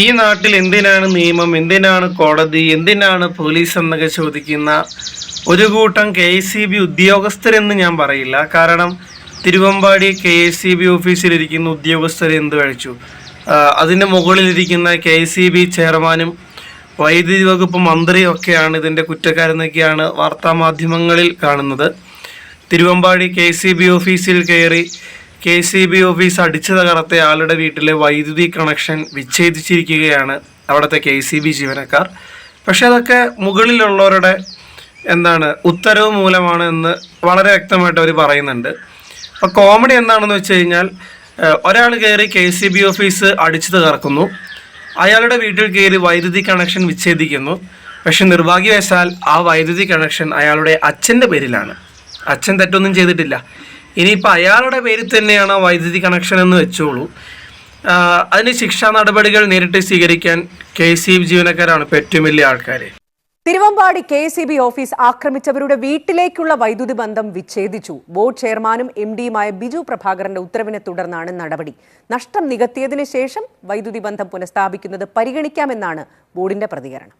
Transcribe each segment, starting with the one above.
ഈ നാട്ടിൽ എന്തിനാണ് നിയമം? എന്തിനാണ് കോടതി? എന്തിനാണ് പോലീസ് എന്നൊക്കെ ചോദിക്കുന്ന ഒരു കൂട്ടം കെ എസ് സി ബി ഉദ്യോഗസ്ഥരെന്ന് ഞാൻ പറയില്ല. കാരണം Thiruvambady K S C B ഓഫീസിലിരിക്കുന്ന ഉദ്യോഗസ്ഥരെ എന്ത് കഴിച്ചു അതിന്റെ മുകളിലിരിക്കുന്ന കെ എസ് സി ബി ചെയർമാനും വൈദ്യുതി വകുപ്പ് മന്ത്രിയും ഒക്കെയാണ് ഇതിന്റെ കുറ്റക്കാരെന്നൊക്കെയാണ് വാർത്താമാധ്യമങ്ങളിൽ കാണുന്നത്. തിരുവമ്പാടി കെ സി ബി ഓഫീസിൽ കയറി കെ സി ബി ഓഫീസ് അടിച്ചു തകർത്ത ആളുടെ വീട്ടിലെ വൈദ്യുതി കണക്ഷൻ വിച്ഛേദിച്ചിരിക്കുകയാണ് അവിടുത്തെ കെ സി ബി ജീവനക്കാർ. പക്ഷെ അതൊക്കെ മുകളിലുള്ളവരുടെ എന്താണ് ഉത്തരവ് മൂലമാണ് എന്ന് വളരെ വ്യക്തമായിട്ട് അവർ പറയുന്നുണ്ട്. അപ്പോൾ കോമഡി എന്താണെന്ന് വെച്ച് കഴിഞ്ഞാൽ ഒരാൾ കയറി കെ സി ബി ഓഫീസ് അടിച്ചു തകർക്കുന്നു. അയാളുടെ വീട്ടിൽ കയറി വൈദ്യുതി കണക്ഷൻ വിച്ഛേദിക്കുന്നു. പക്ഷെ നിർഭാഗ്യവശാൽ ആ വൈദ്യുതി കണക്ഷൻ അയാളുടെ അച്ഛന്റെ പേരിലാണ്. അച്ഛൻ തെറ്റൊന്നും ചെയ്തിട്ടില്ല. ഇനിയിപ്പോൾ അയാളുടെ പേരിൽ തന്നെയാണ് വൈദ്യുതി കണക്ഷൻ എന്ന് വെച്ചോളൂ. അതിന് ശിക്ഷാ നടപടികൾ നേരിട്ട് സ്വീകരിക്കാൻ കെ സി ബി ജീവനക്കാരാണ് ഇപ്പോൾ ഏറ്റവും വലിയ ആൾക്കാർ Thiruvambady K C B office ആക്രമിച്ചവരുടെ വീട്ടിലേക്കുള്ള വൈദ്യുതി ബന്ധം വിച്ഛേദിച്ചു. ബോർഡ് ചെയർമാനും എം ഡിയുമായ ബിജു പ്രഭാകരന്റെ ഉത്തരവിനെ തുടർന്നാണ് നടപടി. നഷ്ടം നികത്തിയതിനു ശേഷം വൈദ്യുതി ബന്ധം പുനഃസ്ഥാപിക്കുന്നത് പരിഗണിക്കാമെന്നാണ് ബോർഡിന്റെ പ്രതികരണം.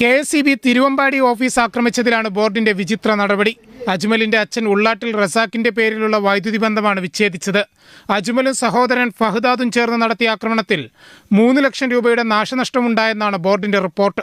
K S C B Thiruvambady office ആക്രമിച്ചതിലാണ് ബോർഡിന്റെ വിചിത്ര നടപടി. അജ്മലിന്റെ അച്ഛൻ ഉള്ളാട്ടിൽ റസാഖിന്റെ പേരിലുള്ള വൈദ്യുതി ബന്ധമാണ് വിച്ഛേദിച്ചത്. അജ്മലും സഹോദരൻ ഫഹദാദും ചേർന്ന് നടത്തിയ ആക്രമണത്തിൽ മൂന്ന് ലക്ഷം രൂപയുടെ നാശനഷ്ടമുണ്ടായെന്നാണ് ബോർഡിന്റെ റിപ്പോർട്ട്.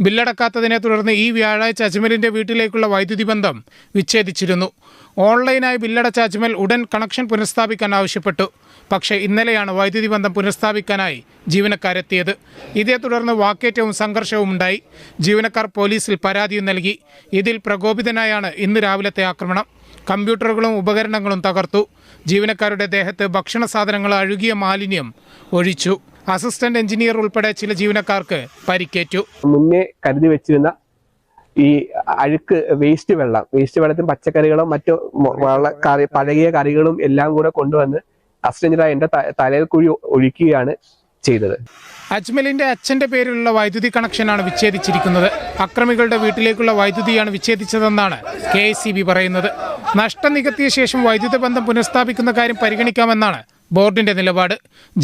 ബില്ലടക്കാത്തതിനെ തുടർന്ന് ഈ വ്യാഴാഴ്ച അജ്മലിന്റെ വീട്ടിലേക്കുള്ള വൈദ്യുതി ബന്ധം വിച്ഛേദിച്ചിരുന്നു. ഓൺലൈനായി ബില്ലടച്ച അജ്മൽ ഉടൻ കണക്ഷൻ പുനഃസ്ഥാപിക്കാൻ ആവശ്യപ്പെട്ടു. പക്ഷേ ഇന്നലെയാണ് വൈദ്യുതി ബന്ധം പുനഃസ്ഥാപിക്കാനായി ജീവനക്കാരെത്തിയത്. ഇതേ തുടർന്ന് വാക്കേറ്റവും സംഘർഷവും ഉണ്ടായി. ജീവനക്കാർ പോലീസിൽ പരാതിയും നൽകി. ഇതിൽ പ്രകോപിതനായാണ് ഇന്ന് രാവിലത്തെ ആക്രമണം. കമ്പ്യൂട്ടറുകളും ഉപകരണങ്ങളും തകർത്തു. ജീവനക്കാരുടെ ദേഹത്ത് ഭക്ഷണ സാധനങ്ങൾ അഴുകിയ മാലിന്യം ഒഴിച്ചു. അസിസ്റ്റന്റ് എഞ്ചിനീയർ ഉൾപ്പെടെ ചില ജീവനക്കാർക്ക് പരിക്കേറ്റു. മുന്നേ കരുതി വെച്ചിരുന്ന ഈ അഴുക്ക് വേസ്റ്റ് വെള്ളം വേസ്റ്റ് വെള്ളത്തിൽ പച്ചക്കറികളും മറ്റു കറി പഴകിയ കറികളും എല്ലാം കൂടെ കൊണ്ടുവന്ന് അസിസ്റ്റന്റായ എന്റെ തലയിൽ കുഴി ഒഴിക്കുകയാണ് ചെയ്തത്. അജ്മലിന്റെ അച്ഛന്റെ പേരിലുള്ള വൈദ്യുതി കണക്ഷനാണ് വിച്ഛേദിച്ചിരിക്കുന്നത്. അക്രമികളുടെ വീട്ടിലേക്കുള്ള വൈദ്യുതിയാണ് വിച്ഛേദിച്ചതെന്നാണ് കെ എസ് സി ബി പറയുന്നത്. നഷ്ടം നികത്തിയ ശേഷം വൈദ്യുത ബന്ധം പുനഃസ്ഥാപിക്കുന്ന കാര്യം പരിഗണിക്കാമെന്നാണ് ബോർഡിന്റെ നിലപാട്.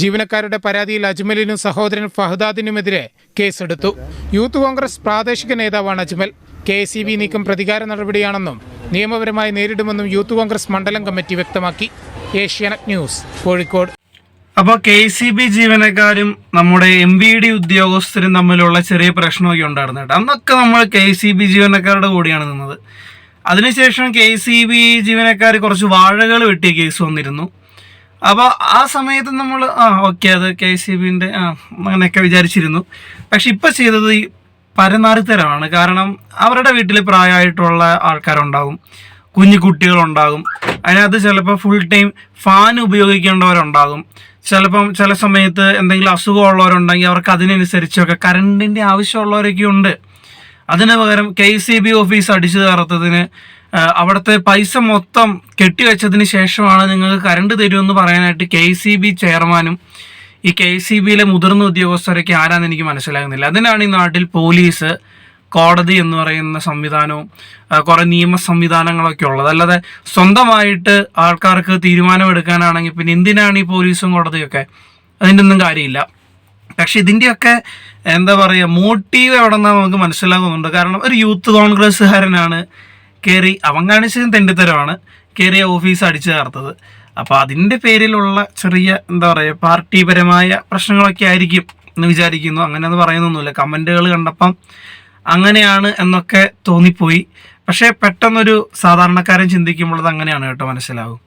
ജീവനക്കാരുടെ പരാതിയിൽ അജ്മലിനും സഹോദരൻ ഫഹദാദിനുമെതിരെ കേസെടുത്തു. യൂത്ത് കോൺഗ്രസ് പ്രാദേശിക നേതാവാണ് അജ്മൽ. കെ സി ബി നീക്കം പ്രതികാര നടപടിയാണെന്നും നിയമപരമായി നേരിടുമെന്നും യൂത്ത് കോൺഗ്രസ് മണ്ഡലം കമ്മിറ്റി വ്യക്തമാക്കി. ഏഷ്യാനെറ്റ് ന്യൂസ് കോഴിക്കോട്. അപ്പോൾ കെ സി ബി ജീവനക്കാരും നമ്മുടെ എം ബി ഡി ഉദ്യോഗസ്ഥരും തമ്മിലുള്ള ചെറിയ പ്രശ്നമൊക്കെ ഉണ്ടായിരുന്നു കേട്ടോ. അന്നൊക്കെ നമ്മൾ കെ സി ബി ജീവനക്കാരുടെ കൂടെയാണ് നിന്നത്. അതിനുശേഷം കെ സി ബി ജീവനക്കാർ കുറച്ച് വാഴകൾ വെട്ടിയ കേസ് വന്നിരുന്നു. അപ്പോൾ ആ സമയത്ത് നമ്മൾ ആ ഓക്കെ അത് കെ സി ബിന്റെ ആ അങ്ങനെയൊക്കെ വിചാരിച്ചിരുന്നു. പക്ഷെ ഇപ്പോൾ ചെയ്തത് ഈ പരനാറിത്തരമാണ് കാരണം അവരുടെ വീട്ടിൽ പ്രായമായിട്ടുള്ള ആൾക്കാരുണ്ടാകും. കുഞ്ഞു കുട്ടികളുണ്ടാകും അതിനകത്ത് ചിലപ്പോൾ ഫുൾ ടൈം ഫാൻ ഉപയോഗിക്കേണ്ടവരുണ്ടാകും. ചിലപ്പം ചില സമയത്ത് എന്തെങ്കിലും അസുഖമുള്ളവരുണ്ടെങ്കിൽ അവർക്ക് അതിനനുസരിച്ചൊക്കെ കറണ്ടിന്റെ ആവശ്യമുള്ളവരൊക്കെ ഉണ്ട്. അതിന് പകരം കെ സി ബി ഓഫീസ് അടിച്ചു തകർത്തതിന് അവിടുത്തെ പൈസ മൊത്തം കെട്ടിവെച്ചതിന് ശേഷമാണ് നിങ്ങൾക്ക് കറണ്ട് തരുമെന്ന് പറയാനായിട്ട് കെ സി ബി ചെയർമാനും ഈ കെ സി ബിയിലെ മുതിർന്ന ഉദ്യോഗസ്ഥരൊക്കെ ആരാന്ന് എനിക്ക് മനസ്സിലാകുന്നില്ല. അതിനാണ് ഈ നാട്ടിൽ പോലീസ് കോടതി എന്ന് പറയുന്ന സംവിധാനവും കുറെ നിയമ സംവിധാനങ്ങളൊക്കെ ഉള്ളത്. അല്ലാതെ സ്വന്തമായിട്ട് ആൾക്കാർക്ക് തീരുമാനമെടുക്കാനാണെങ്കിൽ പിന്നെ എന്തിനാണ് ഈ പോലീസും കോടതിയൊക്കെ? അതിന്റെ ഒന്നും കാര്യമില്ല. പക്ഷെ ഇതിന്റെയൊക്കെ എന്താ പറയുക മോട്ടീവ് എവിടെ നിന്നാണ് നമുക്ക് മനസ്സിലാകുന്നുണ്ട്. കാരണം ഒരു യൂത്ത് കോൺഗ്രസ്സുകാരനാണ് കയറി അവൻ കാണിച്ചതും തെണ്ടിത്തരമാണ് കയറിയ ഓഫീസ് അടിച്ചു തകർത്തത് അപ്പോൾ അതിന്റെ പേരിലുള്ള ചെറിയ എന്താ പറയുക പാർട്ടിപരമായ പ്രശ്നങ്ങളൊക്കെ ആയിരിക്കും എന്ന് വിചാരിക്കുന്നു. അങ്ങനെ അത് പറയുന്നൊന്നുമില്ല. കമന്റുകൾ കണ്ടപ്പം അങ്ങനെയാണ് എന്നൊക്കെ തോന്നിപ്പോയി. പക്ഷേ പെട്ടെന്നൊരു സാധാരണക്കാരൻ ചിന്തിക്കുമ്പോൾ അത് അങ്ങനെയാണ് കേട്ടോ മനസ്സിലാവും.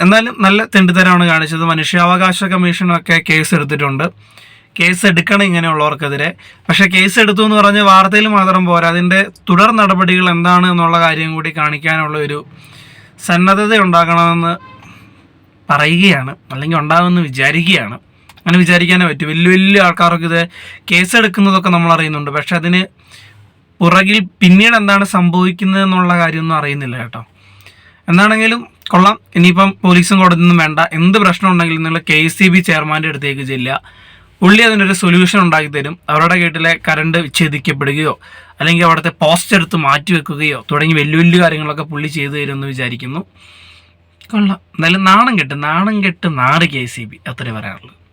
എന്നാലും നല്ല തെണ്ടിത്തരമാണ് കാണിച്ചത്. മനുഷ്യാവകാശ കമ്മീഷനൊക്കെ കേസ് എടുത്തിട്ടുണ്ട് കേസ് എടുക്കണം ഇങ്ങനെയുള്ളവർക്കെതിരെ. പക്ഷേ കേസ് എടുത്തു എന്ന് പറഞ്ഞ് വാർത്തയിൽ മാത്രം പോരാ. അതിന്റെ തുടർ നടപടികൾ എന്താണ് എന്നുള്ള കാര്യം കൂടി കാണിക്കാനുള്ള ഒരു സന്നദ്ധത ഉണ്ടാകണമെന്ന് പറയുകയാണ്. അല്ലെങ്കിൽ ഉണ്ടാകുമെന്ന് വിചാരിക്കുകയാണ്. അങ്ങനെ വിചാരിക്കാനേ പറ്റും. വലിയ വലിയ ആൾക്കാർക്ക് ഇത് കേസെടുക്കുന്നതൊക്കെ നമ്മൾ അറിയുന്നുണ്ട്. പക്ഷെ അതിന് പുറകിൽ പിന്നീട് എന്താണ് സംഭവിക്കുന്നത് എന്നുള്ള കാര്യമൊന്നും അറിയുന്നില്ല കേട്ടോ. എന്താണെങ്കിലും കൊള്ളാം. ഇനിയിപ്പം പോലീസും കോടതിയൊന്നും വേണ്ട. എന്ത് പ്രശ്നം ഉണ്ടെങ്കിലും നിങ്ങൾ കെ സി ബി ചെയർമാന്റെ അടുത്തേക്ക് ചെല്ലുക. പുള്ളി അതിനൊരു സൊല്യൂഷൻ ഉണ്ടാക്കി തരും. അവരുടെ വീട്ടിലെ കറണ്ട് വിച്ഛേദിക്കപ്പെടുകയോ അല്ലെങ്കിൽ അവിടുത്തെ പോസ്റ്റ് എടുത്ത് മാറ്റി വെക്കുകയോ തുടങ്ങി വലിയ വലിയ കാര്യങ്ങളൊക്കെ പുള്ളി ചെയ്തു തരുമെന്ന് വിചാരിക്കുന്നു. കൊള്ളാം. എന്നാലും നാണം കെട്ട് നാണം കെട്ട് നാട് കെ സി ബി. അത്രേ പറയാനുള്ളൂ.